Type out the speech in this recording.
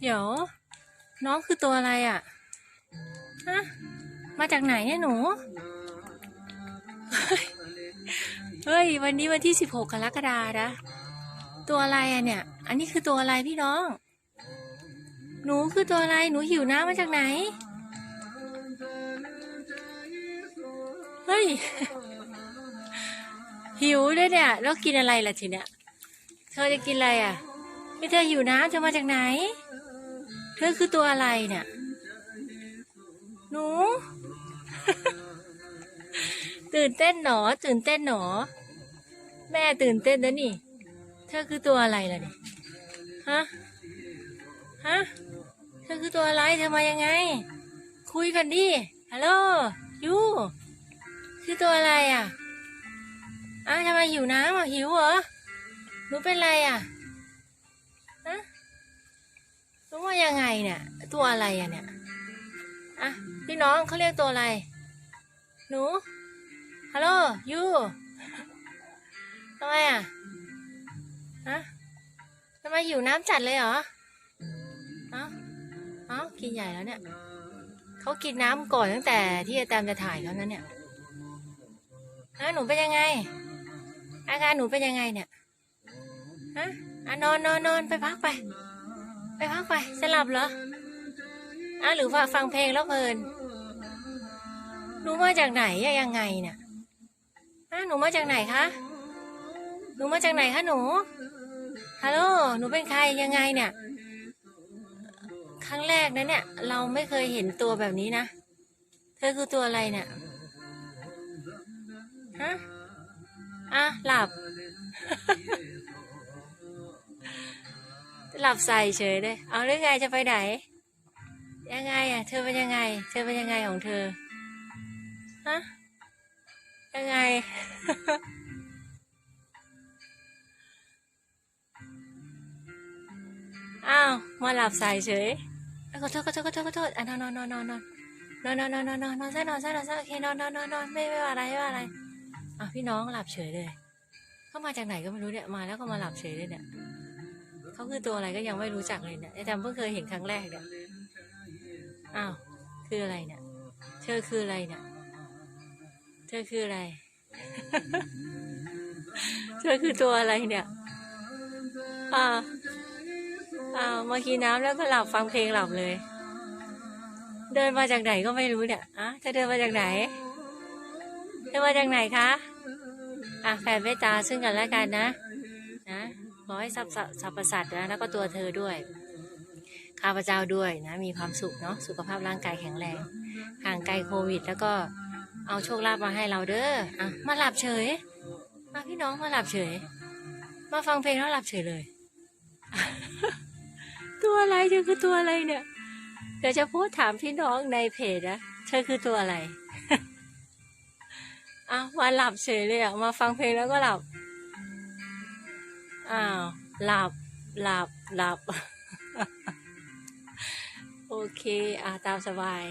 เดี๋ยว น้องคือตัวอะไรอะ ฮะ มาจากไหนเนี่ยหนู เฮ้ย วันนี้วันที่สิบหกกรกฎานะ ตัวอะไรอะเนี่ย อันนี้คือตัวอะไรพี่น้อง หนูคือตัวอะไร หนูหิวน้ำมาจากไหน เฮ้ย หิวด้วยเนี่ย แล้วกินอะไรล่ะทีเนี้ย เธอจะกินอะไรอะนี่เธอหิวน้ำเธอมาจากไหน ธอคือตัวอะไรเนี่ย หนู ตื่นเต้นหนอ ตื่นเต้นหนอ แม่ตื่นเต้นแล้วนี่ เธอคือตัวอะไรล่ะเนี่ยฮะ ฮะ เธอคือตัวอะไร เธอมายังไง คุยกันดิ ฮัลโหล ยู คือตัวอะไรอะอ้าวทำไมหิวน้ำอะหิวเหรอ หนูเป็นไรอะ ว่ายังไงเนี่ย ตัวอะไรอะเนี่ยอะพี่น้องเขาเรียกตัวอะไร หนูฮัลโหลยูทำไมอะฮะทำไมหิวน้ำจัดเลยเหรอเอ้าเอ้ากินใหญ่แล้วเนี่ยเขากินน้ำก่อนตั้งแต่ที่อาแตมจะถ่ายเขานั้นเนี่ยฮะหนูเป็นยังไง อาการหนูเป็นยังไงเนี่ยฮะอะนอนนอนนอนไปพักไป ไปพักไปจะหลับเหรออะหรือว่าฟังเพลงแล้วเพลิน หนูมาจากไหนอะยังไงเนี่ยฮะหนูมาจากไหนคะ หนูมาจากไหนคะหนู ฮัลโหล หนูเป็นใครยังไงเนี่ย ครั้งแรกนะเนี่ย เราไม่เคยเห็นตัวแบบนี้นะ เธอคือตัวอะไรเนี่ย ฮะ อะหลับ หลับใส่เฉยเลย เอาหรือไงจะไปไหน ยังไงอะ เธอเป็นยังไง เธอเป็นยังไงของเธอ ฮะ ยังไง อ้าว มาหลับใส่เฉยขอโทษขอโทษขอโทษขอโทษอะนอนนอนนอนนอนนอนนอนนอนนอนนอนนอนนอนซะนอนซะนอนซะโอเคนอนนอนนอนนอนไม่ไม่ว่าอะไรไม่ว่าอะไรอะพี่น้องหลับเฉยเลย เขามาจากไหนก็ไม่รู้เนี่ยมาแล้วก็มาหลับเฉยเลยเนี่ย เขาคือตัวอะไรก็ยังไม่รู้จักเลยเนี่ยไอ้จำเพิ่งเคยเห็นครั้งแรกเนี่ยอ้าวคืออะไรเนี่ยเธอคืออะไรเนี่ยเธอคืออะไร เธอคือตัวอะไรเนี่ยอ่าอ้าวมากินน้ำแล้วก็หลับฟังเพลงหลับเลย เดินมาจากไหนก็ไม่รู้เนี่ยอะเธอเดินมาจากไหนเธอมาจากไหนคะอะแผ่เมตตาซึ่งกันและกันนะนะ อให้สัพพะสัพพสัตว์นะแล้วก็ตัวเธอด้วย ข้าพเจ้าด้วยนะ มีความสุขเนาะสุขภาพร่างกายแข็งแรง ห่างไกลโควิด แล้วก็เอาโชคลาภมาให้เราเด้ออะมาหลับเฉยมาพี่น้องมาหลับเฉย มาฟังเพลงแล้วหลับเฉยเลย ตัวอะไรเธอคือตัวอะไรเนี่ย เดี๋ยวจะพูดถามพี่น้องในเพจนะเธอคือตัวอะไรอ้าวมาหลับเฉยเลยอะมาฟังเพลงแล้วก็หลับ อ้าว หลับ หลับ หลับ โอเค อ่าตามสบาย